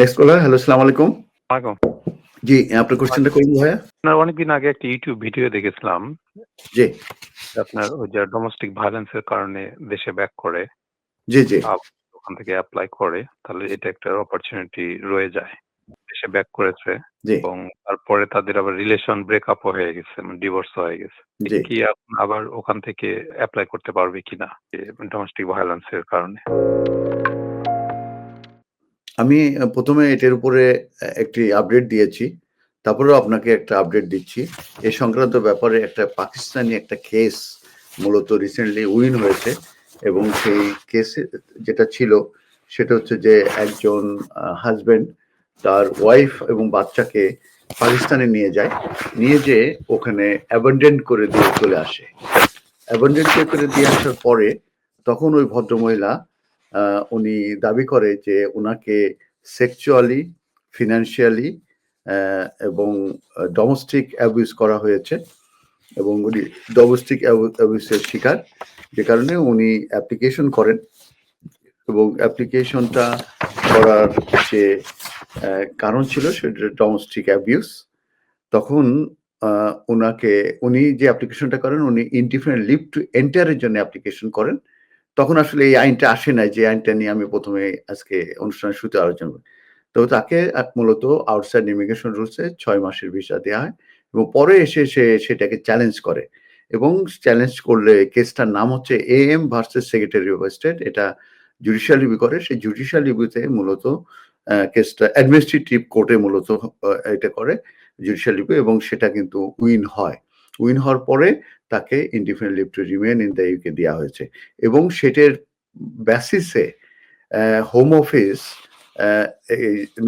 Next কলার hello আসসালামু আলাইকুম ওয়ালাইকুম। জি আপনার কোশ্চেনটা করুন ভাইয়া আপনার অনেকদিন আগে একটা ইউটিউব ভিডিও দেখেছিলাম। জি আপনার ওই যে ডোমেস্টিক ভায়োলেন্স এর কারণে দেশে ব্যাক করে, জি জি ওখান থেকে এপ্লাই করে, তাহলে এটা একটা অপরচুনিটি রয়ে যায়। দেশে ব্যাক করেছে এবং তারপরে তাদের আবার রিলেশন ব্রেকআপ হয়ে গেছে, মানে ডিভোর্স হয়ে গেছে। কি আবার ওখান থেকে অ্যাপ্লাই করতে পারবে কিনা? ডোমেস্টিক ভায়োলেন্স এর কারণে? আমি প্রথমে ১ম এটার উপরে একটি আপডেট দিয়েছি। তারপরেও আপনাকে একটা আপডেট দিচ্ছি। এ সংক্রান্ত ব্যাপারে একটা পাকিস্তানি একটা কেস মূলত রিসেন্টলি উইন হয়েছে এবং সেই কেসে যেটা ছিল, সেটা হচ্ছে যে একজন আ হাসব্যান্ড তার ওয়াইফ এবং বাচ্চাকে পাকিস্তানে নিয়ে যায়। নিয়ে যেয়ে ওখানে অ্যাবান্ডন করে দিয়ে চলে আসে। অ্যাবান্ডন করে দিয়ে আসার পরে তখন ওই ভদ্রমহিলা উনি দাবি করে যে উনাকে সেক্সুয়ালি, ফিনান্সিয়ালি এবং ডোমেস্টিক অ্যাবিউজ করা হয়েছে এবং উনি ডোমেস্টিক অ্যাবু অ্যাবিউজ এর শিকার। যে কারণে উনি অ্যাপ্লিকেশন করেন এবং অ্যাপ্লিকেশনটা করার যে কারণ ছিল সেটা ডোমেস্টিক অ্যাবিউজ। তখন আ উনাকে উনি যে অ্যাপ্লিকেশনটা করেন উনি ইনডিফারেন্ট লিভ টু এন্টারের জন্য অ্যাপ্লিকেশন করেন। তখন আসলে এই আইনটা আসে নাই যে আইনটা নিয়ে আমি প্রথমে আজকে অনুষ্ঠানের শুরুতে আলোচনা করি। তো তাকে মূলত আউটসাইড ইমিগ্রেশন রুলসে ছয় মাসের ভিসা দেওয়া হয় এবং পরে এসে সে সেটাকে চ্যালেঞ্জ করে এবং চ্যালেঞ্জ করলে কেসটার নাম হচ্ছে A M versus secretary of state এটা জুডিশিয়াল রিভিউ করে। সেই জুডিশিয়াল রিভিউতে মূলত কেসটা অ্যাডমিনিস্ট্রেটিভ কোর্টে মূলত এটা করে জুডিশিয়াল রিভিউ এবং সেটা কিন্তু উইন হয়। উইন হওয়ার পরে তাকে indifferent leave to remain in the UK দেওয়া হয়েছে এবং সেটার অ্যা হোম অফিস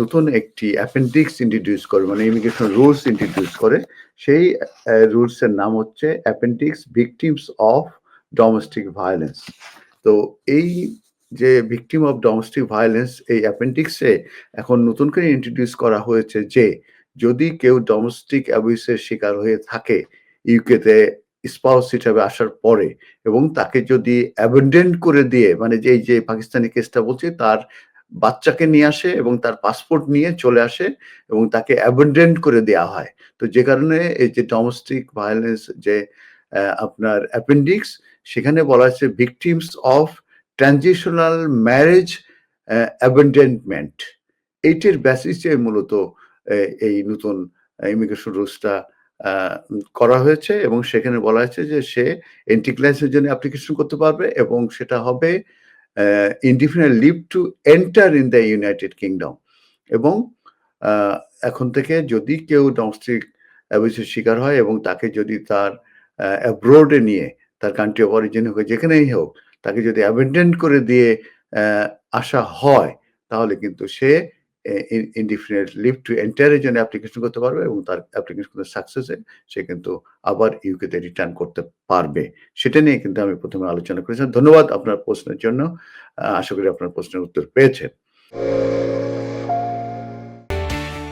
নতুন একটি অ্যাপেন্ডিক্স ইন্ট্রোডিউস করে মানে ইমিগ্রেশন রুলস ইন্ট্রোডিউস করে। সেই রুলসের নাম হচ্ছে appendix victims of domestic violence. তো এই যে ভিকটিম অফ ডোমেস্টিক ভায়োলেন্স এই অ্যাপেন্ডিক্সে এখন নতুন করে ইন্ট্রোডিউস করা হয়েছে যে, যদি কেউ ডোমেস্টিক অ্যাবিউস এর শিকার হয়ে থাকে ইউকেতে স্পাউস হিসাবে আসার পরে এবং তাকে যদি অ্যাবান্ডন করে দিয়ে মানে যে যে পাকিস্তানি কেসটা বলছে, তার বাচ্চাকে নিয়ে আসে এবং তার পাসপোর্ট নিয়ে চলে আসে এবং তাকে অ্যাবান্ডন করে দেওয়া হয়। তো যে কারণে এই যে ডোমেস্টিক ভায়োলেন্স যে আপনার অ্যাপেন্ডিক্স সেখানে বলা হয়েছে victims of transitional marriage uh এইটির বেসিসে মূলত এই নতুন ইমিগ্রেশন রুলসটা করা হয়েছে এবং সেখানে বলা হয়েছে যে সে এন্টি ক্লাস এর জন্য অ্যাপ্লিকেশন করতে পারবে এবং সেটা হবে indefinite leave to enter in the United Kingdom এবং এখন থেকে যদি কেউ ডোমেস্টিক অ্যাবিউস এর শিকার হয় এবং তাকে যদি তার অ্যা অ্যাব্রোড নিয়ে, তার কান্ট্রি অফ অরিজিন হোক, যেখানেই হোক, তাকে যদি অ্যাবান্ডন করে দিয়ে আসা হয়, তাহলে কিন্তু সে ইনডিফিনিট লিভ টু এন্টারের জন্য অ্যাপ্লিকেশন করতে পারবে এবং তার অ্যাপ্লিকেশন সাকসেস এ, সে কিন্তু আবার ইউকেতে রিটার্ন করতে পারবে। সেটা নিয়ে কিন্তু আমি প্রথমে আলোচনা করেছিলাম। ধন্যবাদ আপনার প্রশ্নের জন্য। আশা করি আপনার প্রশ্নের উত্তর পেয়েছেন।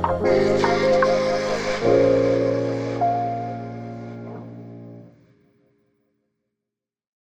Thank you.